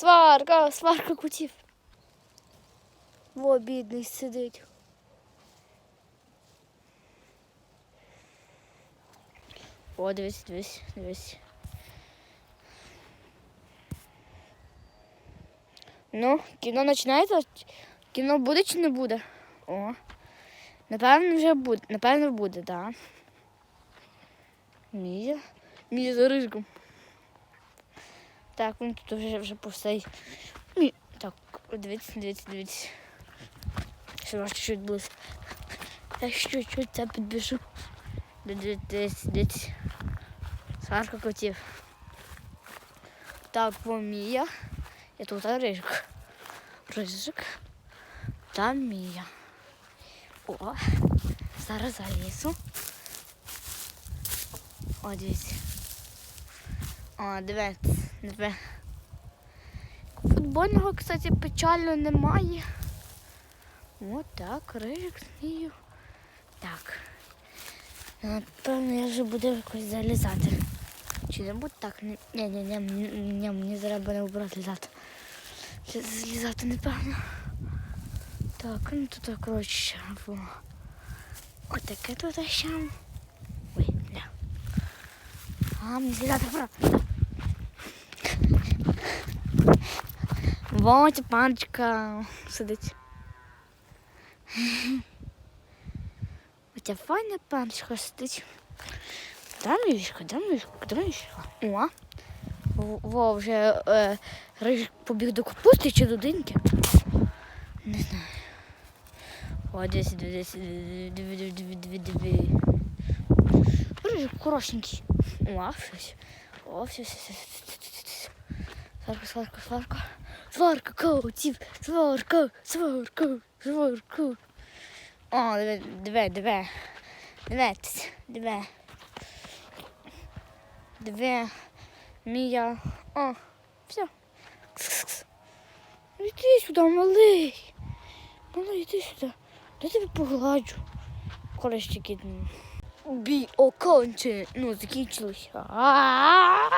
Сварка, сварка котів. Во, бідний сидить. О, дивись, дивись, дивись. Ну, кіно починається? Кіно буде чи не буде? О. Напевно, вже буде. Напевно, буде, так. Да. Мія. Мія за рижком. Так, він тут вже вже повстає. Мі... Так, дивіться, дивіться, дивіться. Ще вас чуть близько. Я чуть-чуть це підбіжу. Дивіться, дивіться. Сварка котів. Так, помія. І тут рижик. Рижик. Там Мія. О, зараз залізу. О, дивіться. О, дивіться, дивіться. Футбольного, кстати, печально немає. О, так, рижик змію. Так. Напевно, я вже буду якось залізати. Чи не буде так? Ні, ні, ні, ні, ні, мені зараз буде обрати лізати. Злізати, напевно. Так, ну тут, коротше, во. Отаке тут ще. Ой, бля. А, мені злізати пора. Во, ця панчика сидить. Оця файна панчика сидить. Дай мішка, дай мішка, дай мішка. О, во, вже е, рижик побіг до капусти чи до диньки. Не знаю. О, десь, десь, диви, диви, диви, диви. Рижик хорошенький. О, щось. О, все, все, все, все, все, все. Сварка, котів, сварка, сварка, сварка. О, диви, диви, диви. Дивіться, диви. Диви. Мія. О, все. Іди сюди, малий. Малий, іди сюди. Де тебе погладжу? Колещики. Бій оконче. Ну, закінчилося. А-а-а!